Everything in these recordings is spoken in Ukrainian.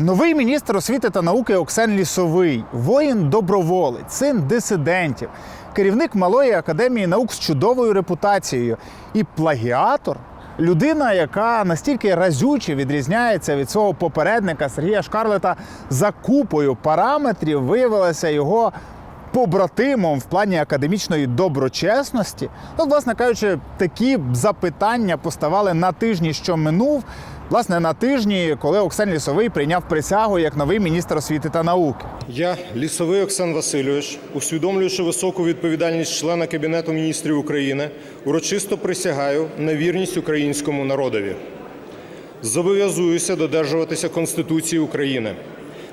Новий міністр освіти та науки Оксен Лісовий, воїн-доброволець, син дисидентів, керівник малої академії наук з чудовою репутацією і плагіатор. Людина, яка настільки разюче відрізняється від свого попередника Сергія Шкарлета за купою параметрів, виявилася його побратимом в плані академічної доброчесності. Ну, власне кажучи, такі запитання поставали на тижні, що минув. Власне, на тижні, коли Оксан Лісовий прийняв присягу як новий міністр освіти та науки. Я, лісовий Оксан Васильович, усвідомлюючи високу відповідальність члена Кабінету міністрів України, урочисто присягаю на вірність українському народові. Зобов'язуюся додержуватися Конституції України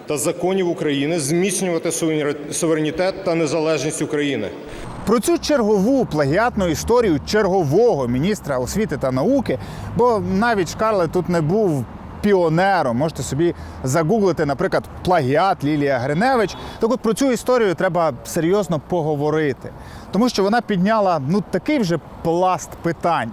та законів України, зміцнювати суверенітет- та незалежність України. Про цю чергову плагіатну історію чергового міністра освіти та науки, бо навіть Шкарлет тут не був піонером. Можете собі загуглити, наприклад, плагіат Лілія Гриневич. Так от про цю історію треба серйозно поговорити, тому що вона підняла ну такий вже пласт питань.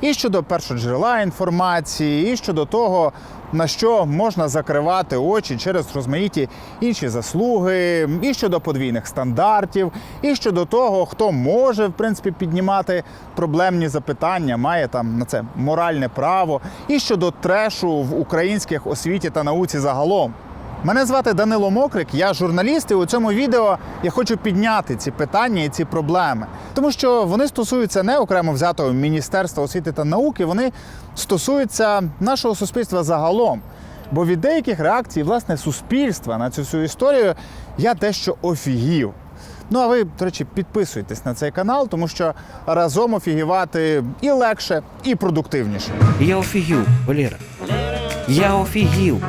І щодо першоджерела інформації, і щодо того, на що можна закривати очі через розмаїті інші заслуги, і щодо подвійних стандартів, і щодо того, хто може в принципі піднімати проблемні запитання, має там на це моральне право, і щодо трешу в українських освіті та науці загалом. Мене звати Данило Мокрик, я журналіст, і у цьому відео я хочу підняти ці питання і ці проблеми, тому що вони стосуються не окремо взятого Міністерства освіти та науки, вони стосуються нашого суспільства загалом. Бо від деяких реакцій власне суспільства на цю всю історію я дещо офігів. Ну а ви, до речі, підписуйтесь на цей канал, тому що разом офігівати і легше, і продуктивніше. Я офігів, Валера. Я офігів.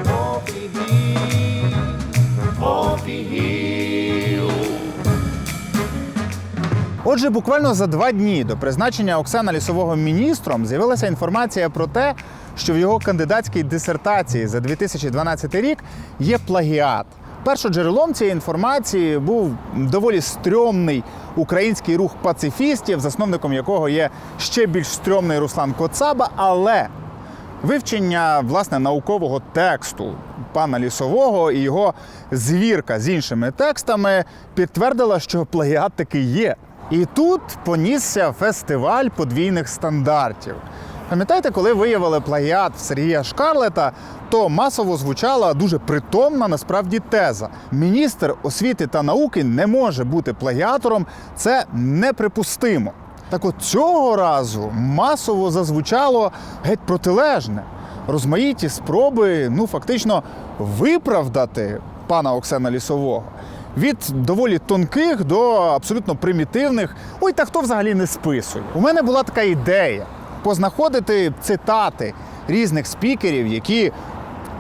Отже, буквально за два дні до призначення Оксана Лісового міністром з'явилася інформація про те, що в його кандидатській дисертації за 2012 рік є плагіат. Першоджерелом цієї інформації був доволі стрьомний український рух пацифістів, засновником якого є ще більш стрьомний Руслан Коцаба. Але Вивчення власне наукового тексту пана лісового і його звірка з іншими текстами підтвердила, що плагіат таки є. І тут понісся фестиваль подвійних стандартів. Пам'ятаєте, коли виявили плагіат в Сергія Шкарлета, то масово звучала дуже притомна насправді теза: міністр освіти та науки не може бути плагіатором, це неприпустимо. Так от цього разу масово зазвучало геть протилежне. Розмаїті спроби, ну фактично, виправдати пана Оксана Лісового. Від доволі тонких до абсолютно примітивних. Ой, та хто взагалі не списує? У мене була така ідея познаходити цитати різних спікерів, які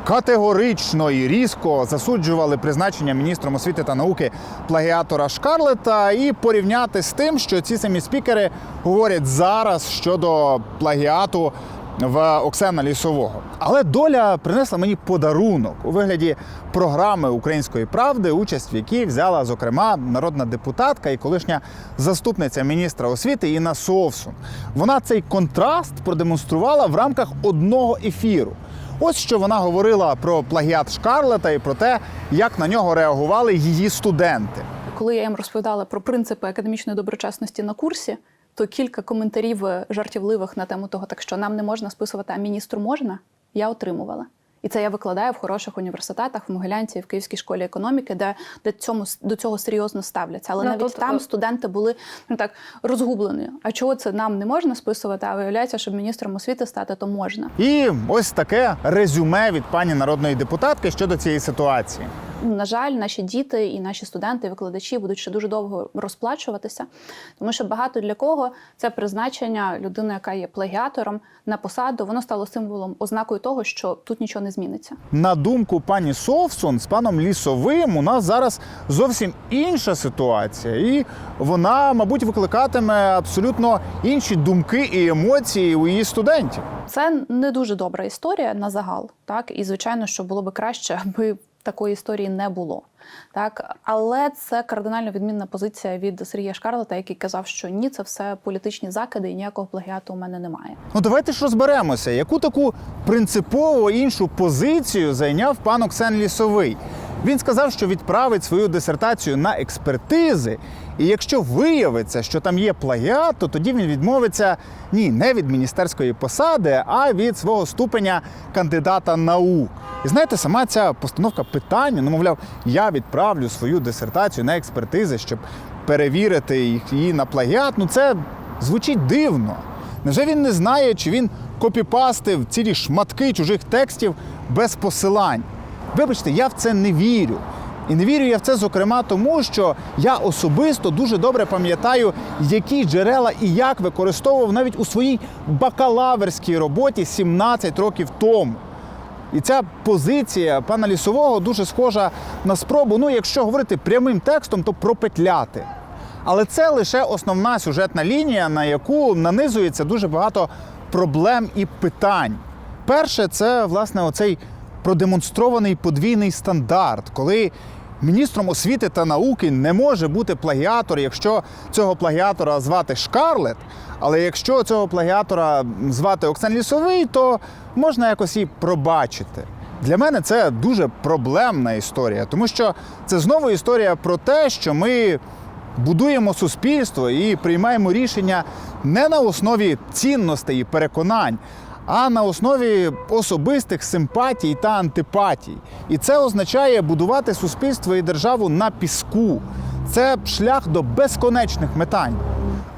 категорично і різко засуджували призначення міністром освіти та науки плагіатора Шкарлета і порівняти з тим, що ці самі спікери говорять зараз щодо плагіату в Оксана Лісового. Але доля принесла мені подарунок у вигляді програми Української правди, участь в якій взяла зокрема народна депутатка і колишня заступниця міністра освіти Інна Совсун. Вона цей контраст продемонструвала в рамках одного ефіру. Ось що вона говорила про плагіат Шкарлета і про те, як на нього реагували її студенти. Коли я їм розповідала про принципи академічної доброчесності на курсі, то кілька коментарів е, жартівливих на тему того, так що нам не можна списувати, а міністру можна, я отримувала. І це я викладаю в хороших університетах в Могилянці, в Київській школі економіки, де, де цьому до цього серйозно ставляться. Але Ну, навіть тут, там е, студенти були ну так розгублені. А чого це нам не можна списувати? А виявляється, щоб міністром освіти стати, то можна. І ось таке резюме від пані народної депутатки щодо цієї ситуації. На жаль, наші діти і наші студенти, і викладачі будуть ще дуже довго розплачуватися, тому що багато для кого це призначення людини, яка є плагіатором на посаду, воно стало символом, ознакою того, що тут нічого не зміниться. На думку пані Совсун, з паном Лісовим у нас зараз зовсім інша ситуація, і вона, мабуть, викликатиме абсолютно інші думки і емоції у її студентів. Це не дуже добра історія на загал, так і звичайно, що було би краще, аби такої історії не було. Так, але це кардинально відмінна позиція від Сергія Шкарлета, який казав, що ні, це все політичні закиди, і ніякого плагіату у мене немає. Ну давайте ж розберемося, яку таку принципово іншу позицію зайняв пан Оксен Лісовий. Він сказав, що відправить свою дисертацію на експертизи, і якщо виявиться, що там є плагіат, то тоді він відмовиться ні, не від міністерської посади, а від свого ступеня кандидата наук. І знаєте, сама ця постановка питання, ну мовляв, я відправлю свою дисертацію на експертизи, щоб перевірити її на плагіат. Ну це звучить дивно. Невже він не знає, чи він копіпастив цілі шматки чужих текстів без посилань? Вибачте, я в це не вірю. І не вірю я в це, зокрема, тому що я особисто дуже добре пам'ятаю, які джерела і як використовував навіть у своїй бакалаврській роботі 17 років тому. І ця позиція пана лісового дуже схожа на спробу, ну, якщо говорити прямим текстом, то пропетляти. Але це лише основна сюжетна лінія, на яку нанизується дуже багато проблем і питань. Перше, це власне оцей продемонстрований подвійний стандарт, коли міністром освіти та науки не може бути плагіатор, якщо цього плагіатора звати Шкарлет. Але якщо цього плагіатора звати Оксан Лісовий, то можна якось і пробачити. Для мене це дуже проблемна історія, тому що це знову історія про те, що ми будуємо суспільство і приймаємо рішення не на основі цінностей і переконань, а на основі особистих симпатій та антипатій. І це означає будувати суспільство і державу на піску. Це шлях до безконечних метань.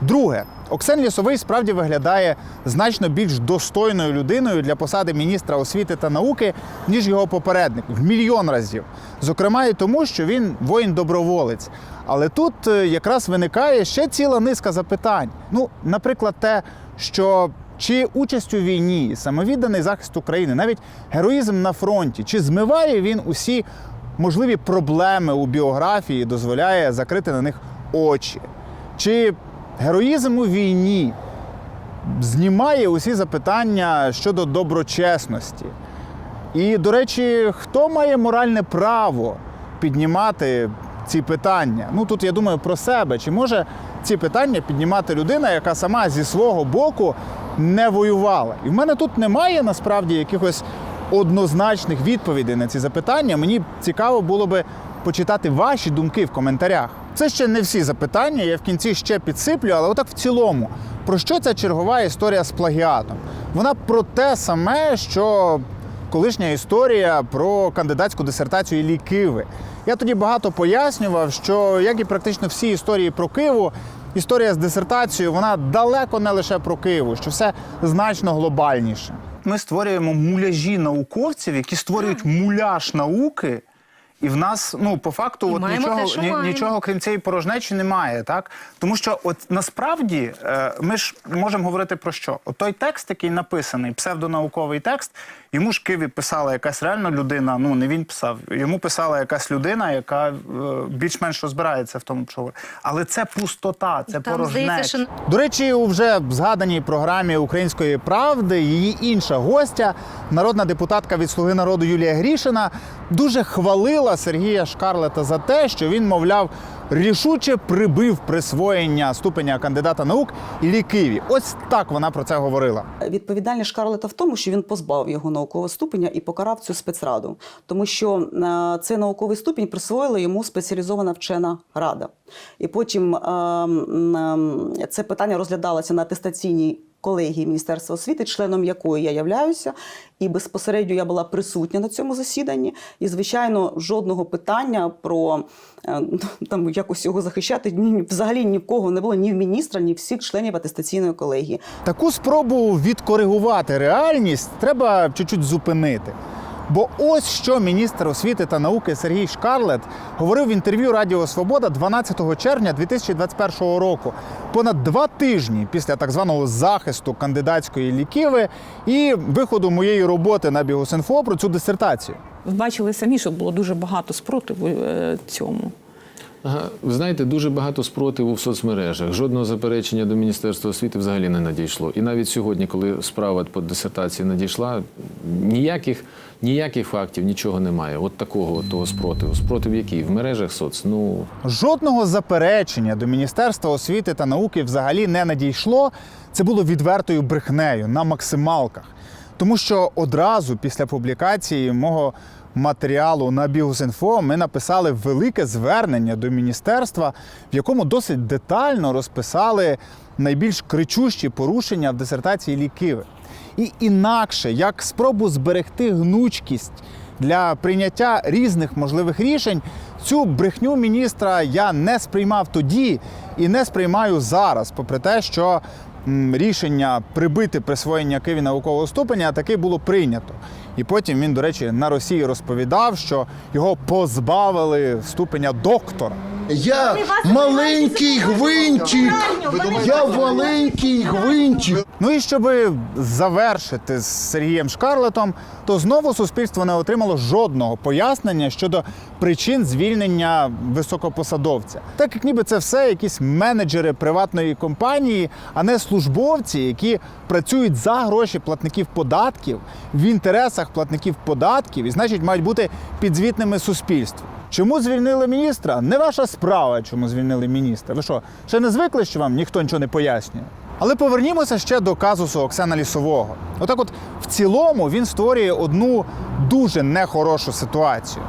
Друге, Оксен Лісовий справді виглядає значно більш достойною людиною для посади міністра освіти та науки, ніж його попередник в мільйон разів. Зокрема, і тому, що він воїн-доброволець. Але тут е, якраз виникає ще ціла низка запитань. Ну, наприклад, те, що чи участь у війні, самовідданий захист України, навіть героїзм на фронті, чи змиває він усі можливі проблеми у біографії, дозволяє закрити на них очі? Чи героїзм у війні знімає усі запитання щодо доброчесності? І, до речі, хто має моральне право піднімати ці питання? Ну тут я думаю про себе. Чи може ці питання піднімати людина, яка сама зі свого боку не воювала? І в мене тут немає насправді якихось однозначних відповідей на ці запитання. Мені цікаво було би почитати ваші думки в коментарях. Це ще не всі запитання, я в кінці ще підсиплю, але отак в цілому. Про що ця чергова історія з плагіатом? Вона про те саме, що колишня історія про кандидатську дисертацію Іллі Киви. Я тоді багато пояснював, що як і практично всі історії про Киву, історія з дисертацією вона далеко не лише про Києву, що все значно глобальніше. Ми створюємо муляжі науковців, які створюють муляж науки. І в нас, ну по факту, І от нічого, те, ні- нічого крім цієї порожнечі немає, так тому що, от насправді, е, ми ж можемо говорити про що? От той текст, який написаний, псевдонауковий текст, йому ж Киві писала якась реальна людина. Ну не він писав, йому писала якась людина, яка е, більш-менш розбирається в тому, що але це пустота, це Там, порожнеча. що- До речі, у вже згаданій програмі Української правди її інша гостя, народна депутатка від Слуги народу Юлія Грішина, дуже хвалила Сергія Шкарлета за те, що він, мовляв, рішуче прибив присвоєння ступеня кандидата наук Іллі Києві. Ось так вона про це говорила. Відповідальність Шкарлета в тому, що він позбав його наукового ступеня і покарав цю спецраду, тому що е, цей науковий ступінь присвоїла йому спеціалізована вчена рада. І потім е, м, е, це питання розглядалося на атестаційній колегії Міністерства освіти, членом якої я являюся, і безпосередньо я була присутня на цьому засіданні. І, звичайно, жодного питання про е, там якось його захищати ні, взагалі ні в кого не було ні в міністра, ні всіх членів атестаційної колегії. Таку спробу відкоригувати реальність треба чуть-чуть зупинити. Бо ось що міністр освіти та науки Сергій Шкарлет говорив в інтерв'ю Радіо Свобода 12 червня 2021 року, понад два тижні після так званого захисту кандидатської ліківи і виходу моєї роботи на Бігосинфо про цю дисертацію. Ви бачили самі, що було дуже багато спротиву е, цьому. Ви знаєте, дуже багато спротиву в соцмережах. Жодного заперечення до Міністерства освіти взагалі не надійшло. І навіть сьогодні, коли справа по дисертації надійшла, ніяких, ніяких фактів, нічого немає. От такого того спротиву. Спротив який? В мережах соц. Ну Жодного заперечення до Міністерства освіти та науки взагалі не надійшло. Це було відвертою брехнею на максималках. Тому що одразу після публікації мого матеріалу на Бігус.Інфо ми написали велике звернення до міністерства, в якому досить детально розписали найбільш кричущі порушення в дисертації лікиви. І інакше, як спробу зберегти гнучкість для прийняття різних можливих рішень, цю брехню міністра я не сприймав тоді і не сприймаю зараз, попри те, що рішення прибити присвоєння Києві наукового ступеня таки було прийнято. І потім він, до речі, на Росії розповідав, що його позбавили ступеня доктора. Я маленький гвинтик. Я маленький гвинтик. Ну і щоб завершити з Сергієм Шкарлетом, то знову суспільство не отримало жодного пояснення щодо причин звільнення високопосадовця. Так як ніби це все якісь менеджери приватної компанії, а не службовці, які працюють за гроші платників податків в інтересах платників податків і, значить, мають бути підзвітними суспільству. Чому звільнили міністра? Не ваша справа, чому звільнили міністра. Ви що, ще не звикли, що вам ніхто нічого не пояснює? Але повернімося ще до казусу Оксана Лісового. Отак, от в цілому він створює одну дуже нехорошу ситуацію.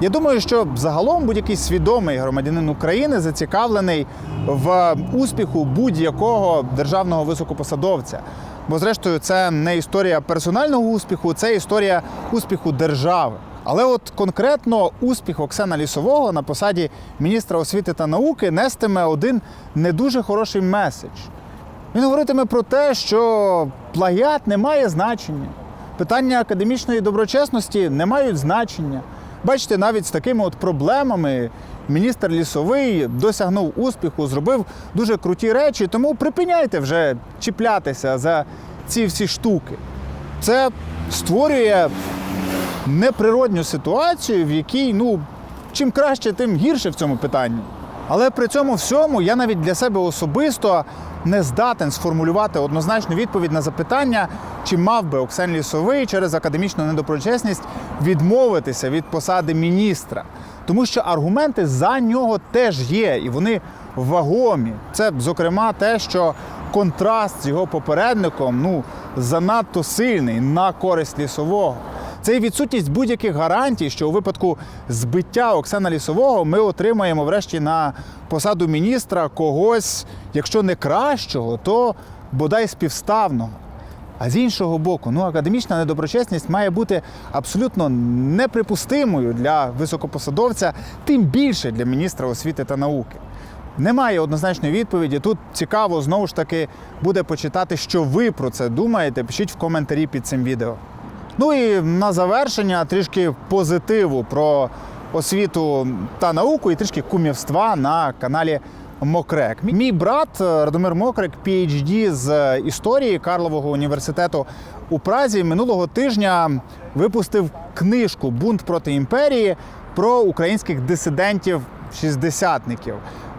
Я думаю, що загалом будь-який свідомий громадянин України зацікавлений в успіху будь-якого державного високопосадовця. Бо, зрештою, це не історія персонального успіху, це історія успіху держави. Але от конкретно успіх Оксана Лісового на посаді міністра освіти та науки нестиме один не дуже хороший меседж. Він говоритиме про те, що плагіат не має значення. Питання академічної доброчесності не мають значення. Бачите, навіть з такими от проблемами міністр лісовий досягнув успіху, зробив дуже круті речі, тому припиняйте вже чіплятися за ці всі штуки. Це створює неприродню ситуацію, в якій ну чим краще, тим гірше в цьому питанні. Але при цьому всьому я навіть для себе особисто не здатен сформулювати однозначну відповідь на запитання, чи мав би Оксан Лісовий через академічну недоброчесність відмовитися від посади міністра. Тому що аргументи за нього теж є, і вони вагомі. Це, зокрема, те, що контраст з його попередником ну занадто сильний на користь лісового. Це і відсутність будь-яких гарантій, що у випадку збиття Оксана Лісового ми отримаємо врешті на посаду міністра когось, якщо не кращого, то бодай співставного. А з іншого боку, ну академічна недоброчесність має бути абсолютно неприпустимою для високопосадовця, тим більше для міністра освіти та науки. Немає однозначної відповіді. Тут цікаво знову ж таки буде почитати, що ви про це думаєте. Пишіть в коментарі під цим відео. Ну і на завершення трішки позитиву про освіту та науку і трішки кумівства на каналі Мокрек. Мій- брат е, Радомир Мокрек, PhD з історії Карлового університету у Празі, минулого тижня випустив книжку Бунт проти імперії про українських дисидентів-шістдесятників.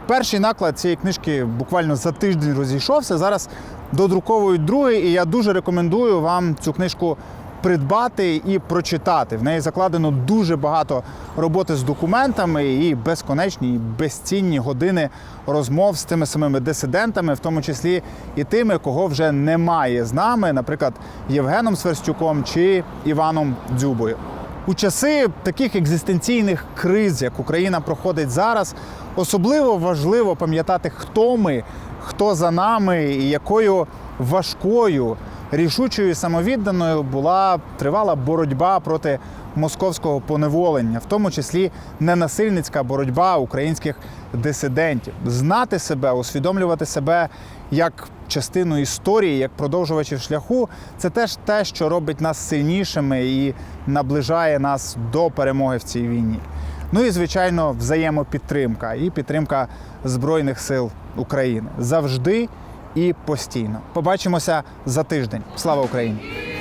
Перший наклад цієї книжки буквально за тиждень розійшовся. Зараз додруковують другий, і я дуже рекомендую вам цю книжку придбати і прочитати. В неї закладено дуже багато роботи з документами і безконечні, і безцінні години розмов з тими самими дисидентами, в тому числі і тими, кого вже немає з нами, наприклад, Євгеном Сверстюком чи Іваном Дзюбою. У часи таких екзистенційних криз, як Україна проходить зараз, особливо важливо пам'ятати, хто ми, хто за нами і якою важкою, рішучою і самовідданою була тривала боротьба проти московського поневолення, в тому числі ненасильницька боротьба українських дисидентів. Знати себе, усвідомлювати себе як частину історії, як продовжувачів шляху, це теж те, що робить нас сильнішими і наближає нас до перемоги в цій війні. Ну і звичайно, взаємопідтримка і підтримка Збройних сил України завжди і постійно. Побачимося за тиждень. Слава Україні!